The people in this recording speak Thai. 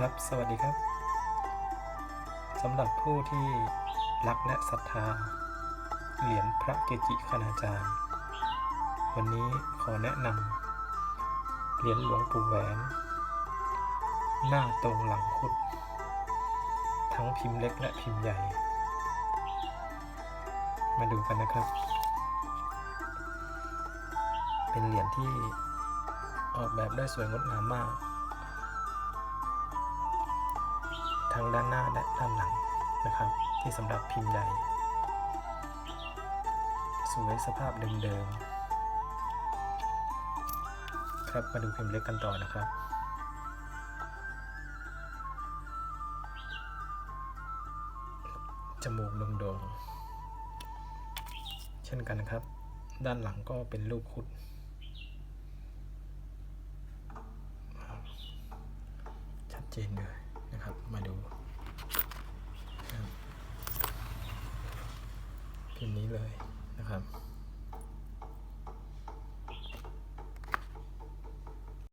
ครับ สวัสดีครับสำหรับผู้ที่รักและศรัทธา เหรียญพระเกจิคณาจารย์ วันนี้ขอแนะนำเหรียญหลวงปู่แหวน หน้าตรงหลังคุด ทั้งพิมพ์เล็กและพิมพ์ใหญ่ มาดูกันนะครับ เป็นเหรียญที่ออกแบบได้สวยงดงามมาก ทั้งด้านหน้าและด้านหลังนะครับ ที่สำหรับพิมพ์ใหญ่ สวยสภาพเดิมๆ ครับมาดูพิมพ์เล็กกันต่อนะครับจมูกโด่งๆ เช่นกันนะครับ ด้านหลังก็เป็นลูกคุด ชัดเจนเลย มาดูพิมพ์นี้เลยนะครับ